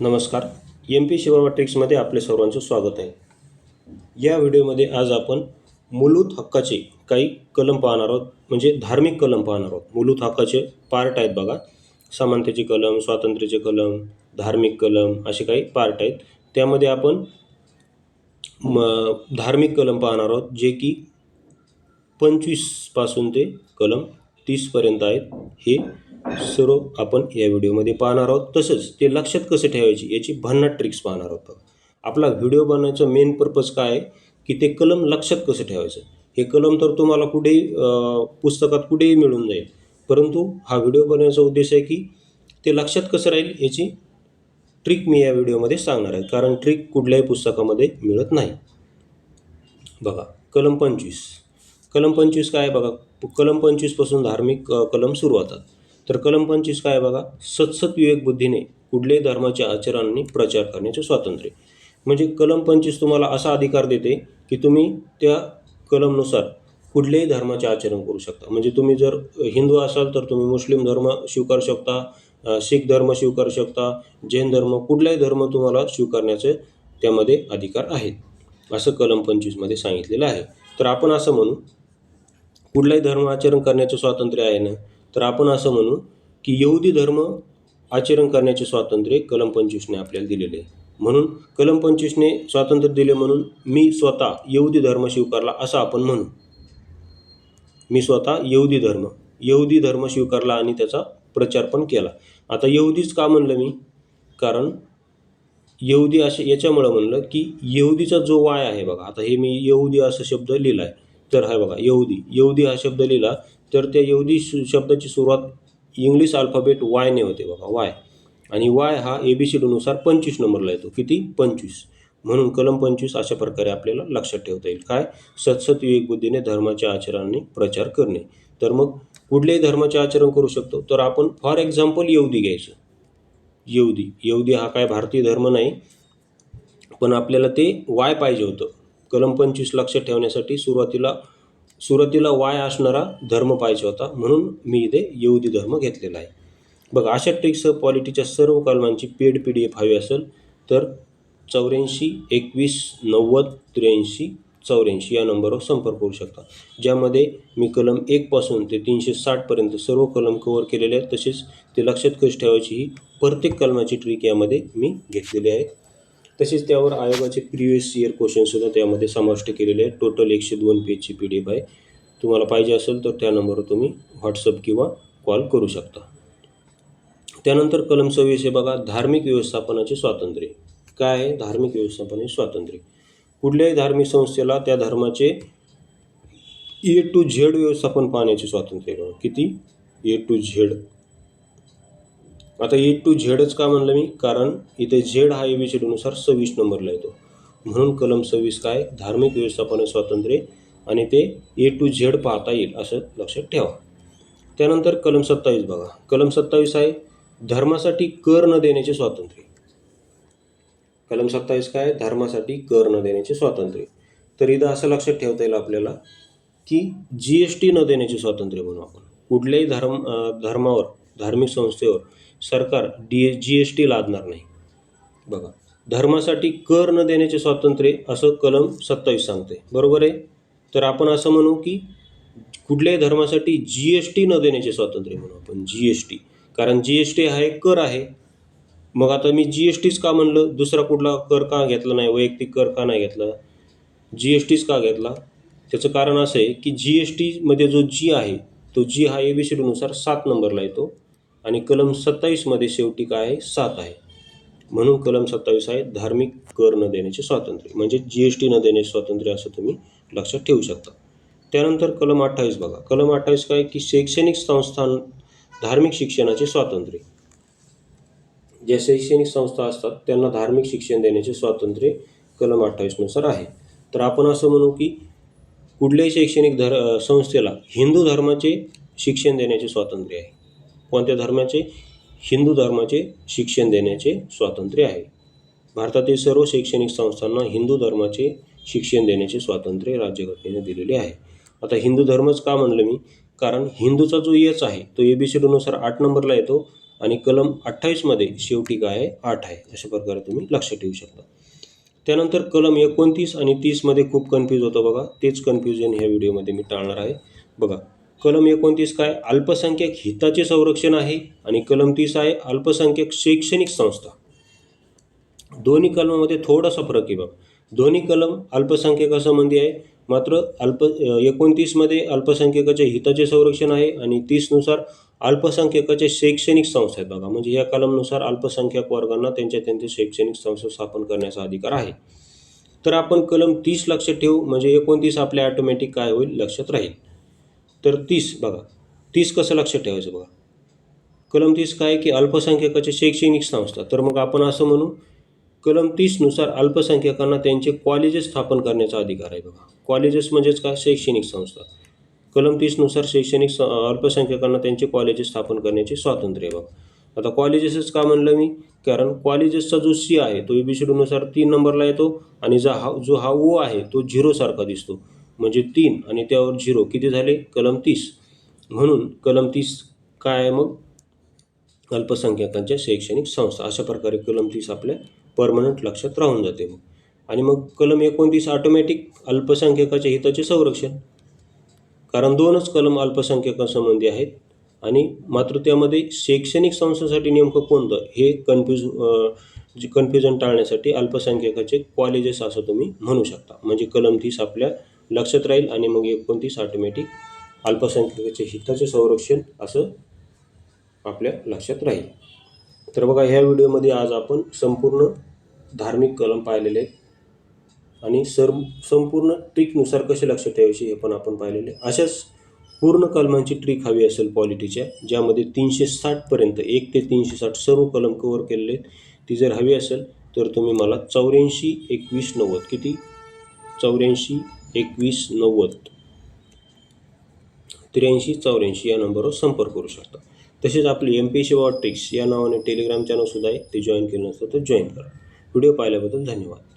नमस्कार. M P शिवमाट्रिक्समध्ये आपले सर्वांचं स्वागत आहे. या व्हिडिओमध्ये आज आपण मूलभूत हक्काचे काही कलम पाहणार आहोत. म्हणजे धार्मिक कलम पाहणार आहोत. मूलभूत हक्काचे पार्ट आहेत बघा. समानतेचे कलम स्वातंत्र्याचे कलम धार्मिक कलम असे काही पार्ट आहेत. त्यामध्ये आपण म धार्मिक कलम पाहणार आहोत जे की पंचवीसपासून ते कलम तीसपर्यंत आहेत. हे सर्व आपण या व्हिडिओमध्ये पाहणार आहोत. तसंच ते लक्षात कसं ठेवायची याची भन्नाट ट्रिक्स पाहणार आहोत बघा. आपला व्हिडिओ बनवायचा मेन पर्पज काय आहे? की ते कलम लक्षात कसं ठेवायचं? हे कलम तर तुम्हाला कुठेही पुस्तकात कुठेही मिळून जाईल. परंतु हा व्हिडिओ बनवण्याचा उद्देश आहे की ते लक्षात कसं राहील याची ट्रिक मी या व्हिडिओमध्ये सांगणार आहे. कारण ट्रिक कुठल्याही पुस्तकामध्ये मिळत नाही. बघा कलम पंचवीस. कलम पंचवीस काय आहे बघा? कलम पंचवीसपासून धार्मिक कलम सुरू होतात तर कलम पंचवीस काय आहे बघा? सतसत विवेक बुद्धीने कुठल्याही धर्माच्या आचरणांनी प्रचार करण्याचे स्वातंत्र्य. म्हणजे कलम पंचवीस तुम्हाला असा अधिकार देते की तुम्ही त्या कलमनुसार कुठल्याही धर्माचे आचरण करू शकता. म्हणजे तुम्ही जर हिंदू असाल तर तुम्ही मुस्लिम धर्म स्वीकारू शकता शीख धर्म स्वीकारू शकता जैन धर्म कुठलाही धर्म तुम्हाला स्वीकारण्याचे त्यामध्ये अधिकार आहेत. असं कलम पंचवीसमध्ये सांगितलेलं आहे. तर आपण असं म्हणू कुठलाही धर्म आचरण करण्याचं स्वातंत्र्य आहे ना तर आपण असं म्हणू की यहुदी धर्म आचरण करण्याचे स्वातंत्र्य कलम पंचवीसने आपल्याला दिलेले आहे. म्हणून कलम पंचवीसने स्वातंत्र्य दिले म्हणून मी स्वतः यहुदी धर्म स्वीकारला असं आपण म्हणू. मी स्वतः यहुदी धर्म यहुदी धर्म स्वीकारला आणि त्याचा प्रचार पण केला. आता यहुदीच का म्हणलं मी? कारण यहुदी असे याच्यामुळं म्हणलं की यहुदीचा जो वाय आहे बघा आता हे मी यहुदी असा शब्द लिहिला आहे तर आहे बघा यहुदी यहुदी हा शब्द लिहिला तर त्या यहुदी शब्दाची सुरुवात इंग्लिश अल्फाबेट वायने होते बघा वाय आणि वाय हा ए बी सी डीनुसार पंचवीस नंबरला येतो. किती? पंचवीस. म्हणून कलम पंचवीस अशा प्रकारे आपल्याला लक्षात ठेवता येईल. काय? सतसत विवेक बुद्धीने धर्माच्या आचरणाने प्रचार करणे. तर मग कुठल्याही धर्माचे आचरण करू शकतो. तर आपण फॉर एक्झाम्पल येऊदी घ्यायचं. येऊदी येऊदी हा काय भारतीय धर्म नाही. पण आपल्याला ते वाय पाहिजे होतं. कलम पंचवीस लक्षात ठेवण्यासाठी सुरुवातीला सुरुवातीला वाय असणारा धर्म पाहिजे होता म्हणून मी इथे यहुदी धर्म घेतलेला आहे. बघा अशा ट्रिक्ससह पॉलिटीच्या सर्व कलमांची पेड पी डी एफ हवी असेल तर चौऱ्याऐंशी एकवीस नव्वद त्र्याऐंशी चौऱ्याऐंशी या नंबरवर संपर्क करू शकता. ज्यामध्ये मी कलम एकपासून ते तीनशे साठपर्यंत सर्व कलम कवर केलेले आहेत तसेच ते लक्षात कशी ठेवायची ही प्रत्येक कलमाची ट्रिक यामध्ये मी घेतलेली आहे. तसेच त्यावर आयोगाचे प्रिव्हियस इयर क्वेश्चनसुद्धा त्यामध्ये समाविष्ट केलेले आहेत. टोटल एकशे दोन पेजची पी डी एफ आहे. तुम्हाला पाहिजे असेल तर त्या नंबरवर तुम्ही व्हॉट्सअप किंवा कॉल करू शकता. त्यानंतर कलम सव्वीस हे बघा धार्मिक व्यवस्थापनाचे स्वातंत्र्य. काय आहे धार्मिक व्यवस्थापनाचे स्वातंत्र्य? कुठल्याही धार्मिक संस्थेला त्या धर्माचे ए टू झेड व्यवस्थापन पाहण्याचे स्वातंत्र्य किती? ए टू झेड आता ए टू झेडच का म्हणलं मी? कारण इथे झेड हा ए नुसार सव्वीस नंबरला येतो. म्हणून कलम सव्वीस काय? धार्मिक व्यवस्थापन स्वातंत्र्य आणि ते ए टू झेड पाहता येईल असं लक्षात ठेवा. त्यानंतर कलम सत्तावीस बघा. कलम सत्तावीस आहे धर्मासाठी कर न देण्याचे स्वातंत्र्य. कलम सत्तावीस काय? धर्मासाठी कर न देण्याचे स्वातंत्र्य. तर इथं असं लक्षात ठेवता येईल आपल्याला की जी एस टी न देण्याचे स्वातंत्र्य म्हणू आपण. कुठल्याही धर्म धर्मावर धार्मिक संस्थेवर सरकार D S G S T लादणार नाही. बघा धर्मासाठी कर न देण्याचे स्वातंत्र्य असं कलम सत्तावीस सांगते बरोबर आहे? तर आपण असं म्हणू की कुठल्याही धर्मासाठी जी एस टी न देण्याचे स्वातंत्र्य म्हणू आपण. जी एस टी कारण जी एस टी हा एक कर आहे. मग आता मी जी एस टीच का म्हणलं? दुसरा कुठला कर का घेतला नाही? वैयक्तिक कर का नाही घेतला? जी एस टीच का घेतला? त्याचं कारण असं आहे की जी एस टीमध्ये जो जी आहे तो जी हा ए बी सी डीनुसार सात नंबरला येतो. आणि कलम सत्तावीसमध्ये शेवटी काय आहे? सात आहे. म्हणून कलम सत्तावीस आहे धार्मिक कर न देण्याचे स्वातंत्र्य. म्हणजे जी एस टी न देण्याचे स्वातंत्र्य असं तुम्ही लक्षात ठेवू शकता. त्यानंतर कलम अठ्ठावीस बघा. कलम अठ्ठावीस काय की शैक्षणिक संस्थान धार्मिक शिक्षणाचे स्वातंत्र्य. ज्या शैक्षणिक संस्था असतात त्यांना धार्मिक शिक्षण देण्याचे स्वातंत्र्य कलम अठ्ठावीसनुसार आहे. तर आपण असं म्हणू की कुठल्याही शैक्षणिक धर संस्थेला हिंदू धर्माचे शिक्षण देण्याचे स्वातंत्र्य आहे. कोणत्या धर्माचे? हिंदू धर्माचे शिक्षण देण्याचे स्वातंत्र्य आहे. भारतातील सर्व शैक्षणिक संस्थांना हिंदू धर्माचे शिक्षण देण्याचे स्वातंत्र्य राज्यघटनेने दिलेले आहे. आता हिंदू धर्मच का म्हणलं मी? कारण हिंदूचा जो यच आहे तो ए बी सी डीनुसार आठ नंबरला येतो आणि कलम अठ्ठावीसमध्ये शेवटी काय आहे? आठ आहे. अशा प्रकारे तुम्ही लक्षात ठेवू शकता. त्यानंतर कलम एकोणतीस आणि तीसमध्ये खूप कन्फ्यूज होतं बघा. तेच कन्फ्युजन ह्या व्हिडिओमध्ये मी टाळणार आहे. बघा कलम एकोणतीस काय? अल्पसंख्याक हिताचे संरक्षण आहे आणि कलम तीस आहे अल्पसंख्याक शैक्षणिक संस्था. दोन्ही कलमामध्ये थोडासा फरक आहे बाबा दोन्ही कलम अल्पसंख्याकासंबंधी आहे. मात्र अल्प एकोणतीसमध्ये अल्पसंख्याकाच्या हिताचे संरक्षण आहे आणि तीसनुसार अल्पसंख्यकाचे शैक्षणिक संस्था आहेत बघा. म्हणजे या कलमनुसार अल्पसंख्याक वर्गांना त्यांच्या त्यांचे शैक्षणिक संस्था स्थापन करण्याचा अधिकार आहे. तर आपण कलम तीस लक्षात ठेवू. म्हणजे एकोणतीस आपल्या ऑटोमॅटिक काय होईल? लक्षात राहील. तर तीस बघा. तीस कसं लक्षात ठेवायचं बघा. कलम तीस काय की अल्पसंख्याकाच्या शैक्षणिक संस्था. तर मग आपण असं म्हणू कलम तीसनुसार अल्पसंख्याकांना त्यांचे कॉलेजेस स्थापन करण्याचा अधिकार आहे बघा. कॉलेजेस म्हणजेच काय शैक्षणिक संस्था. कलम तीसनुसार शैक्षणिक स अल्पसंख्याकांना त्यांचे कॉलेजेस स्थापन करण्याचे स्वातंत्र्य आहे बघा. आता कॉलेजेसच का म्हणलं मी? कारण कॉलेजेसचा जो सी आहे तो एबीसीडीनुसार तीन नंबरला येतो आणि जा हा जो हा ओ आहे तो झिरोसारखा दिसतो. म्हणजे तीन आणि त्यावर झिरो. किती झाले? कलम तीस. म्हणून कलम तीस काय आहे मग? अल्पसंख्याकांच्या शैक्षणिक संस्था. अशा प्रकारे कलम तीस आपल्या परमनंट लक्षात राहून जाते मग. आणि मग कलम एकोणतीस ऑटोमॅटिक अल्पसंख्याकाच्या हिताचे संरक्षण. कारण दोनच कलम अल्पसंख्याकासंबंधी आहेत. आणि मात्र त्यामध्ये शैक्षणिक संस्थांसाठी नेमकं कोणतं? हे कन्फ्यूज जे कन्फ्युजन टाळण्यासाठी अल्पसंख्याकाचे कॉलेजेस असं तुम्ही म्हणू शकता. म्हणजे कलम तीस आपल्या लक्षात राहील आणि मग एकोणतीस ऑटोमॅटिक अल्पसंख्याकाच्या हिताचे संरक्षण असं आपल्या लक्षात राहील. तर बघा ह्या व्हिडिओमध्ये आज आपण संपूर्ण धार्मिक कलम पाहिलेले आहेत. आणि सर संपूर्ण ट्रिकनुसार कसे लक्षात ठेवायचे हे पण आपण पाहिलेले अशाच पूर्ण कलमांची ट्रिक हवी असेल पॉलिटीच्या ज्यामध्ये तीनशे साठपर्यंत एक ते तीनशे साठ सर्व कलम कवर केलेले ती जर हवी असेल तर तुम्ही मला चौऱ्याऐंशी एकवीस नव्वद किती? चौऱ्याऐंशी एकवीस नव्वद. त्र्याऐंशी चौऱ्याऐंशी या नंबरवर संपर्क करू शकता. तसेच आपली M P S C tricks या नावाने टेलिग्राम चॅनलसुद्धा आहे ते जॉईन केलं नसतं तर जॉईन करा. व्हिडिओ पाहिल्याबद्दल धन्यवाद.